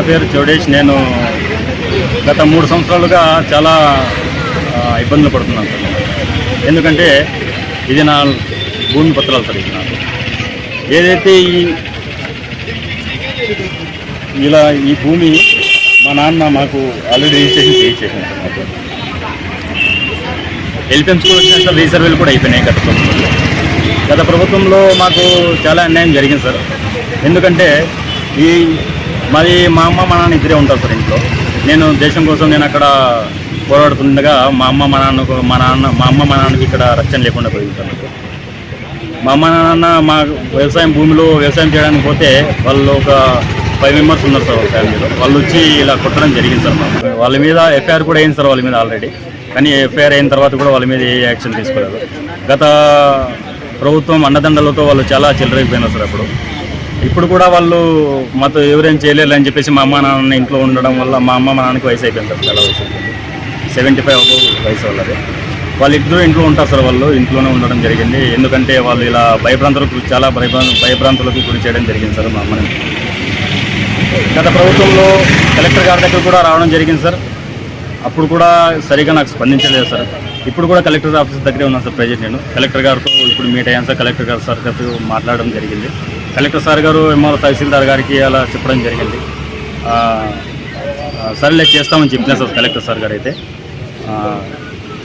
నా పేరు చౌడేష్ నేను గత మూడు సంవత్సరాలుగా చాలా ఇబ్బందులు పడుతున్నాను సార్. ఎందుకంటే ఇది నా భూమి పత్రాలు సార్ ఇది నాకు. ఏదైతే ఈ ఇలా ఈ భూమి మా నాన్న మాకు ఆల్రెడీ రిజిస్ట్రేషన్ చేయించేసాను సార్ మాకు. ఎల్పిఎం స్కూల్ వచ్చిన సార్ రీసర్వేలు కూడా అయిపోయినాయి గత ప్రభుత్వంలో. గత ప్రభుత్వంలో మాకు చాలా అన్యాయం జరిగింది సార్. ఎందుకంటే ఈ మాది మా అమ్మ మా నాన్న ఇద్దరే ఉంటారు సార్ ఇంట్లో. నేను దేశం కోసం నేను అక్కడ పోరాడుతుండగా మా అమ్మ మా నాన్నకు మా నాన్న మా అమ్మ మా నాన్నకి ఇక్కడ రక్షణ లేకుండా పోయింది సార్ మా అమ్మ నాన్న మా వ్యవసాయం భూమిలో వ్యవసాయం చేయడానికి పోతే వాళ్ళు ఒక ఫైవ్ మెంబర్స్ ఉన్నారు సార్ వాళ్ళ ఫ్యామిలీలో వాళ్ళు వచ్చి ఇలా కొట్టడం జరిగింది సార్ మా వాళ్ళ మీద ఎఫ్ఐఆర్ కూడా అయింది సార్ వాళ్ళ మీద ఆల్రెడీ కానీ ఎఫ్ఐఆర్ అయిన తర్వాత కూడా వాళ్ళ మీద ఏ యాక్షన్ తీసుకోలేదు. గత ప్రభుత్వం అండదండలతో వాళ్ళు చాలా చిల్లరైపోయినారు సార్ అప్పుడు. ఇప్పుడు కూడా వాళ్ళు మాతో ఎవరేం చేయలేరు అని చెప్పేసి మా అమ్మ నాన్న ఇంట్లో ఉండడం వల్ల మా అమ్మ మా నాన్నకి వయసు అయిపోయింది సార్ చాలా వయసు అయిపోయింది. సెవెంటీ ఫైవ్ వయసు వాళ్ళది. వాళ్ళు ఇద్దరు ఇంట్లో ఉంటారు సార్ వాళ్ళు ఇంట్లోనే ఉండడం జరిగింది. ఎందుకంటే వాళ్ళు ఇలా భయభ్రాంతులకు చాలా భయభ్రా భయభ్రాంతులకు గురి చేయడం జరిగింది సార్ మా అమ్మని. గత ప్రభుత్వంలో కలెక్టర్ గారి దగ్గర కూడా రావడం జరిగింది సార్. అప్పుడు కూడా సరిగా నాకు స్పందించలేదు సార్. ఇప్పుడు కూడా కలెక్టర్ ఆఫీస్ దగ్గరే ఉన్నాను సార్ ప్రజెంట్ నేను. కలెక్టర్ గారితో ఇప్పుడు మీట్ అయ్యాను సార్ కలెక్టర్ గారు సార్ మాట్లాడడం జరిగింది. కలెక్టర్ సార్ గారు ఎంఆర్ తహసీల్దార్ గారికి అలా చెప్పడం జరిగింది. సరేలే చేస్తామని చెప్పిన సార్ కలెక్టర్ సార్ గారు అయితే.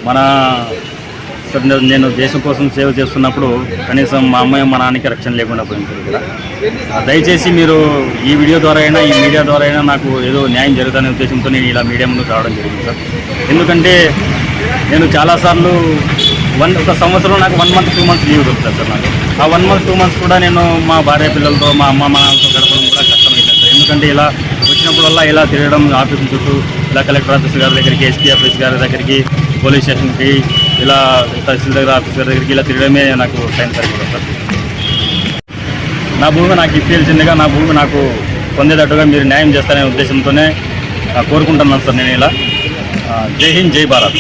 మన సార్ నేను- దేశం కోసం సేవ చేస్తున్నప్పుడు కనీసం మా అమ్మాయి మా నాన్నకి రక్షణ లేకుండా పోయింది సార్ ఇక్కడ. దయచేసి మీరు ఈ వీడియో ద్వారా అయినా ఈ మీడియా ద్వారా అయినా నాకు ఏదో న్యాయం జరుగుతుందనే ఉద్దేశంతో నేను ఇలా మీడియా ముందుకు రావడం జరిగింది సార్. ఎందుకంటే నేను చాలాసార్లు వన్ ఒక సంవత్సరం నాకు one month two months leave దొరుకుతుంది సార్ నాకు. ఆ వన్ మంత్ టూ మంత్స్ కూడా నేను మా భార్య పిల్లలతో మా అమ్మ మా నాన్నతో గడపడం కూడా కష్టమైతే సార్. ఎందుకంటే ఇలా వచ్చినప్పుడల్లా ఇలా తిరగడం ఆఫీస్ చుట్టూ ఇలా కలెక్టర్ ఆఫీస్ గారి దగ్గరికి ఎస్పీ ఆఫీస్ గారి దగ్గరికి పోలీస్ స్టేషన్కి ఇలా తహసీల్దార్ ఆఫీస్ గారి దగ్గరికి ఇలా తిరగడమే నాకు టైం సరిపోతుంది సార్. నా భూమి నాకు ఇప్పించిందిగా నా భూమి నాకు పొందేటట్టుగా మీరు న్యాయం చేస్తారనే ఉద్దేశంతోనే కోరుకుంటున్నాను సార్ నేను ఇలా. జై హింద్ జై భారత్.